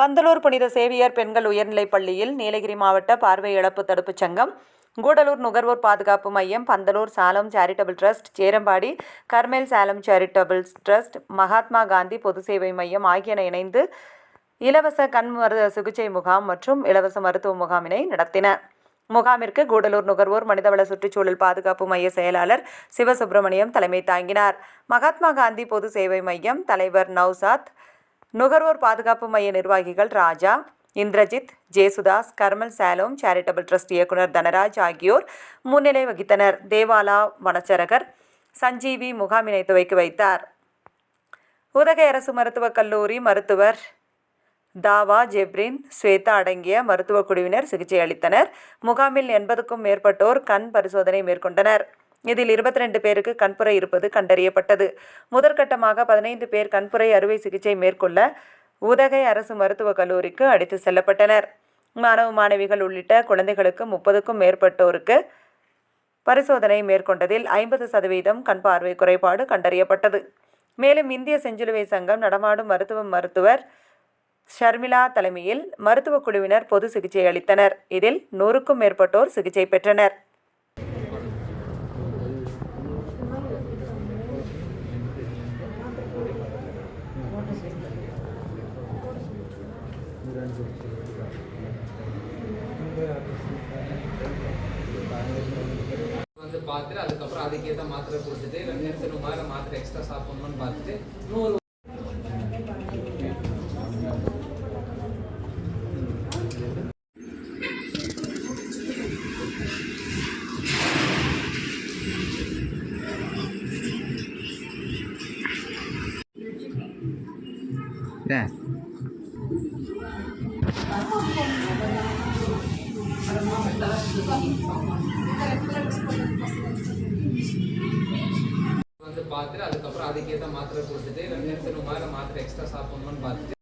பந்தலூர் புனித சேவியர் பெண்கள் உயர்நிலைப் பள்ளியில் நீலகிரி மாவட்ட பார்வை இழப்பு தடுப்புச் சங்கம் கூடலூர் நுகர்வோர் பாதுகாப்பு மையம் Pandalur Shalom charitable trust Cherambadi Carmel Shalom charitable trust Mahatma Gandhi பொது சேவை மையம் ஆகியன இணைந்து இலவச கண் மருத்துவ சிகிச்சை முகாம் மற்றும் இலவச மருத்துவ முகாமினை நடத்தின. முகாமிற்கு கூடலூர் நுகர்வோர் மனிதவள சுற்றுச்சூழல் பாதுகாப்பு மைய செயலாளர் சிவசுப்பிரமணியம் தலைமை தாங்கினார். மகாத்மா காந்தி பொது சேவை மையம் தலைவர் நௌசாத் நுகர்வோர் பாதுகாப்பு மைய நிர்வாகிகள் Raja Indrajit Jesudas Carmel Shalom charitable trust இயக்குனர் தனராஜ் ஆகியோர் முன்னிலை வகித்தனர். தேவாலா வனச்சரகர் சஞ்சீவி முகாமினை துவக்கி வைத்தார். உதகை அரசு மருத்துவக் கல்லூரி மருத்துவர் தாவா ஜெப்ரின் ஸ்வேதா அடங்கிய மருத்துவக் குழுவினர் சிகிச்சை அளித்தனர். முகாமில் எண்பதுக்கும் மேற்பட்டோர் கண் பரிசோதனை மேற்கொண்டனர். இதில் இருபத்தி ரெண்டு பேருக்கு கண்புரை இருப்பது கண்டறியப்பட்டது. முதற்கட்டமாக பதினைந்து பேர் கண்புரை அறுவை சிகிச்சை மேற்கொள்ள உதகை அரசு மருத்துவக் கல்லூரிக்கு அடித்து செல்லப்பட்டனர். மாணவ மாணவிகள் உள்ளிட்ட குழந்தைகளுக்கு முப்பதுக்கும் மேற்பட்டோருக்கு பரிசோதனை மேற்கொண்டதில் ஐம்பது சதவீதம் கண் பார்வை குறைபாடு கண்டறியப்பட்டது. மேலும் இந்திய செஞ்சிலுவை சங்கம் நடமாடும் மருத்துவ மருத்துவர் ஷர்மிளா தலைமையில் மருத்துவக் குழுவினர் பொது சிகிச்சை அளித்தனர். இதில் நூறுக்கும் மேற்பட்டோர் சிகிச்சை பெற்றனர். வந்து பார்த்துட்டு அதுக்கப்புறம் அதுக்கேற்ற மாத்திரை கொடுத்துட்டு ரெண்டு நிமிஷம் மேலே மாத்திரை எக்ஸ்ட்ரா சாப்பிடணும்னு பார்த்துட்டு நூறு ஏன் வந்து பார்த்துட்டு அதுக்கப்புறம் அதுக்கேற்ற மாத்திரை கொடுத்துட்டு ரெண்டு நிமிஷம் மேலே மாத்திரை எக்ஸ்ட்ரா சாப்பிடணும்னு பார்த்துட்டு